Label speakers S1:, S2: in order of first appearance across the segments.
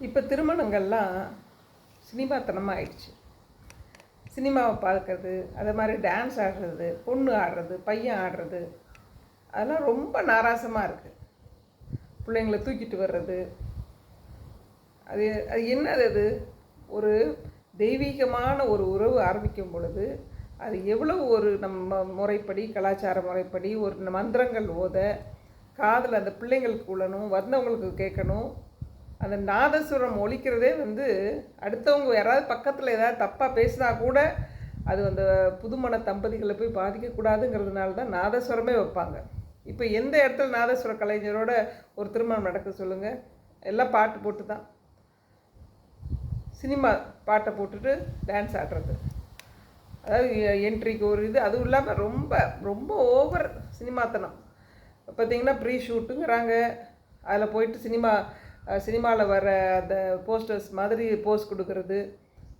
S1: இப்போ திருமணங்கள்லாம் சினிமாத்தனமாக ஆயிடுச்சு சினிமாவை பார்க்கறது அதே மாதிரி டான்ஸ் ஆடுறது பொண்ணு ஆடுறது பையன் ஆடுறது அதெல்லாம் ரொம்ப நாராசமாக இருக்குது பிள்ளைங்களை தூக்கிட்டு வர்றது. அது அது என்னது அது? ஒரு தெய்வீகமான ஒரு உறவு ஆரம்பிக்கும் பொழுது அது எவ்வளவு ஒரு நம்ம முறைப்படி கலாச்சார முறைப்படி ஒரு மந்திரங்கள் ஓத காதில் அந்த பிள்ளைங்களுக்கு உள்ளணும் வந்தவங்களுக்கு கேட்கணும் அந்த நாதஸ்வரம் ஒழிக்கிறதே வந்து அடுத்தவங்க யாராவது பக்கத்தில் ஏதாவது தப்பாக பேசினா கூட அது அந்த புதுமண தம்பதிகளை போய் பாதிக்கக்கூடாதுங்கிறதுனால தான் நாதஸ்வரமே வைப்பாங்க. இப்போ எந்த இடத்துல நாதஸ்வர கலைஞரோட ஒரு திருமணம் நடக்க சொல்லுங்கள் எல்லாம் பாட்டு போட்டு தான் சினிமா பாட்டை போட்டுட்டு டான்ஸ் ஆடுறது. அதாவது என்ட்ரிக்கு ஒரு இது அதுவும் இல்லாமல் ரொம்ப ரொம்ப ஓவர் சினிமாத்தனம். பார்த்தீங்கன்னா ப்ரீ ஷூட்டுங்கிறாங்க அதில் போயிட்டு சினிமா சினிமாவில் வர அந்த போஸ்டர்ஸ் மாதிரி போஸ் கொடுக்கறது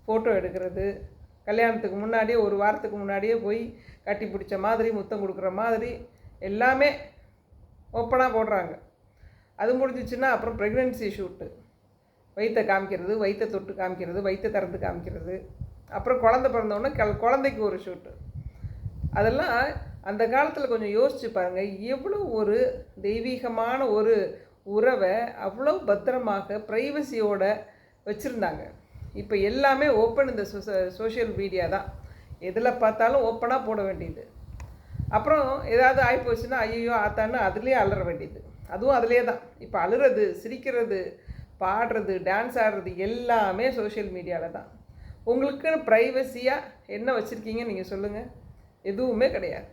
S1: ஃபோட்டோ எடுக்கிறது கல்யாணத்துக்கு முன்னாடியே ஒரு வாரத்துக்கு முன்னாடியே போய் கட்டி பிடிச்ச மாதிரி முத்தம் கொடுக்குற மாதிரி எல்லாமே ஓப்பனாக போடுறாங்க. அது முடிஞ்சிச்சுன்னா அப்புறம் ப்ரெக்னென்சி ஷூட்டு வயிற்றை காமிக்கிறது வயிற்றை தொட்டு காமிக்கிறது வயிற்றை திறந்து காமிக்கிறது. அப்புறம் குழந்த பிறந்தவொடனே கல் குழந்தைக்கு ஒரு ஷூட்டு அதெல்லாம் அந்த காலத்தில் கொஞ்சம் யோசித்து பாருங்கள் எவ்வளோ ஒரு தெய்வீகமான ஒரு உறவை அவ்வளோ பத்திரமாக ப்ரைவசியோட வச்சுருந்தாங்க. இப்போ எல்லாமே ஓப்பன் இந்த சோஷியல் மீடியா தான். எதில் பார்த்தாலும் ஓப்பனாக போட வேண்டியது. அப்புறம் ஏதாவது ஆகிப்போச்சுன்னா ஐயோ ஆத்தான்னு அதுலேயே அலற வேண்டியது. அதுவும் அதிலே தான். இப்போ அழுறது சிரிக்கிறது பாடுறது டான்ஸ் ஆடுறது எல்லாமே சோஷியல் மீடியாவில் தான். உங்களுக்குன்னு ப்ரைவசியாக என்ன வச்சுருக்கீங்க நீங்கள் சொல்லுங்கள் எதுவுமே கிடையாது.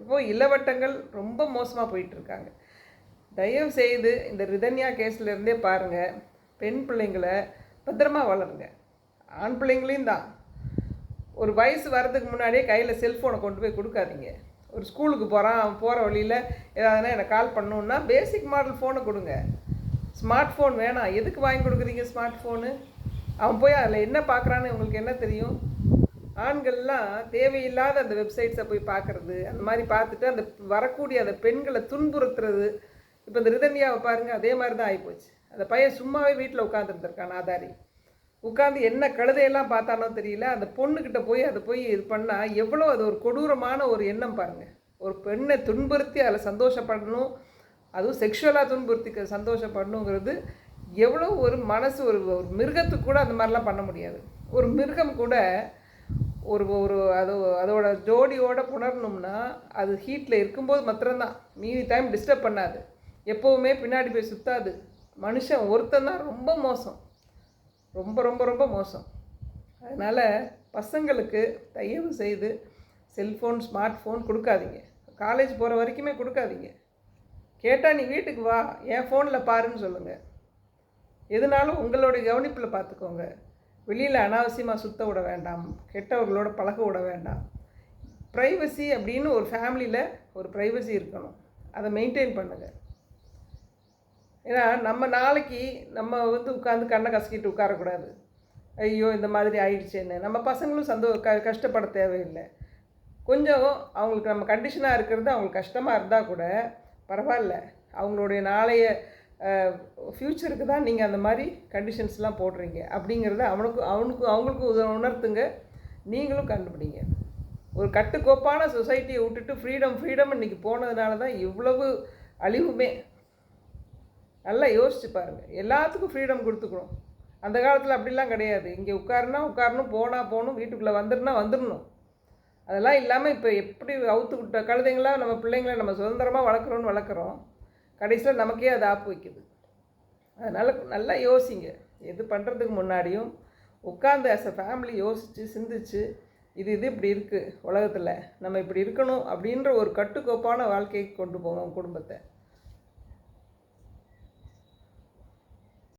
S1: இப்போது இளவட்டங்கள் ரொம்ப மோசமாக போயிட்டுருக்காங்க தயவு செய்து இந்த ரிதன்யா கேஸ்லேருந்தே பாருங்கள் பெண் பிள்ளைங்களை பத்திரமா வளருங்க. ஆண் பிள்ளைங்களையும் தான். ஒரு வயசு வரதுக்கு முன்னாடியே கையில் செல்ஃபோனை கொண்டு போய் கொடுக்காதீங்க. ஒரு ஸ்கூலுக்கு போகிறான் அவன் போகிற வழியில் ஏதாவதுனா எனக்கு கால் பண்ணணுன்னா பேசிக் மாடல் ஃபோனை கொடுங்க. ஸ்மார்ட் ஃபோன் வேணாம். எதுக்கு வாங்கி கொடுக்குறீங்க ஸ்மார்ட் ஃபோனு அவன் போய் அதில் என்ன பார்க்குறான்னு உங்களுக்கு என்ன தெரியும்? ஆண்கள்லாம் தேவையில்லாத அந்த வெப்சைட்ஸை போய் பார்க்குறது அந்த மாதிரி பார்த்துட்டு அந்த வரக்கூடிய அந்த பெண்களை துன்புறுத்துறது இப்போ இந்த ரிதன்யாவை பாருங்கள் அதே மாதிரி தான் ஆகிப்போச்சு அந்த பையன் சும்மாவே வீட்டில் உட்காந்துருந்துருக்கான் ஆதாரி. உட்காந்து என்ன கழுதையெல்லாம் பார்த்தானோ தெரியல அந்த பொண்ணுக்கிட்ட போய் அதை போய் இது பண்ணால் எவ்வளோ அது ஒரு கொடூரமான ஒரு எண்ணம் பாருங்கள் ஒரு பெண்ணை துன்புறுத்தி அதில் சந்தோஷப்படணும் அதுவும் செக்ஷுவலாக துன்புறுத்தி சந்தோஷப்படணுங்கிறது எவ்வளோ ஒரு மனசு ஒரு ஒரு மிருகத்துக்கு கூட அந்த மாதிரிலாம் பண்ண முடியாது. ஒரு மிருகம் கூட ஒரு ஒரு அது அதோட ஜோடியோட புணரணும்னா அது ஹீட்டில் இருக்கும்போது மாத்திரம்தான். மீதி டைம் டிஸ்டர்ப் பண்ணாது. எப்போவுமே பின்னாடி போய் சுற்றாது மனுஷன் ஒருத்தன் தான் ரொம்ப மோசம். ரொம்ப ரொம்ப ரொம்ப மோசம். அதனால் பசங்களுக்கு தயவு செய்து செல்ஃபோன் ஸ்மார்ட் ஃபோன் கொடுக்காதீங்க. காலேஜ் போகிற வரைக்குமே கொடுக்காதீங்க. கேட்டால் நீ வீட்டுக்கு வா என் ஃபோனில் பாருன்னு சொல்லுங்கள் எதுனாலும் உங்களுடைய கவனிப்பில் பார்த்துக்கோங்க வெளியில் அனாவசியமாக சுத்த விட வேண்டாம். கெட்டவர்களோட பழக விட வேண்டாம். ப்ரைவசி அப்படின்னு ஒரு ஃபேமிலியில் ஒரு ப்ரைவசி இருக்கணும். அதை மெயின்டைன் பண்ணுங்கள் ஏன்னா நம்ம நாளைக்கு நம்ம வந்து உட்காந்து கண்ணை கசக்கிட்டு உட்காரக்கூடாது. ஐயோ இந்த மாதிரி ஆயிடுச்சேன்னு. நம்ம பசங்களும் சந்தோ க கஷ்டப்பட தேவையில்லை. கொஞ்சம் அவங்களுக்கு நம்ம கண்டிஷனாக இருக்கிறது அவங்களுக்கு கஷ்டமாக இருந்தால் கூட பரவாயில்ல. அவங்களுடைய நாளைய ஃப்யூச்சருக்கு தான் நீங்கள் அந்த மாதிரி கண்டிஷன்ஸ்லாம் போடுறீங்க. அப்படிங்கிறத அவனுக்கு அவனுக்கு அவங்களுக்கு உத- உணர்த்துங்க. நீங்களும் கண்டுபிடிங்க. ஒரு கட்டுக்கோப்பான சொசைட்டியை விட்டுட்டு ஃப்ரீடம் ஃப்ரீடம் இன்றைக்கி போனதுனால தான் இவ்வளவு அழிவுமே. நல்லா யோசிச்சு பாருங்கள் எல்லாத்துக்கும் ஃப்ரீடம் கொடுத்துக்கணும். அந்த காலத்தில் அப்படிலாம் கிடையாது. இங்கே உட்காருனா உட்காரணும் போனால் போகணும் வீட்டுக்குள்ளே வந்துருனா வந்துடணும் அதெல்லாம் இல்லாமல் இப்போ எப்படி அவுத்து விட்ட கழுதைங்களா நம்ம பிள்ளைங்கள நம்ம சுதந்திரமாக வளர்க்குறோன்னு வளர்க்குறோம். கடைசியில் நமக்கே அது ஆப்பு வைக்குது. அதனால் நல்லா யோசிங்க. எது பண்ணுறதுக்கு முன்னாடியும் உட்காந்து ஆஸ் அ ஃபேமிலி யோசித்து சிந்திச்சு இது இது இப்படி இருக்குது உலகத்தில். நம்ம இப்படி இருக்கணும் அப்படின்ற ஒரு கட்டுக்கோப்பான வாழ்க்கைக்கு கொண்டு போவோம் குடும்பத்தை.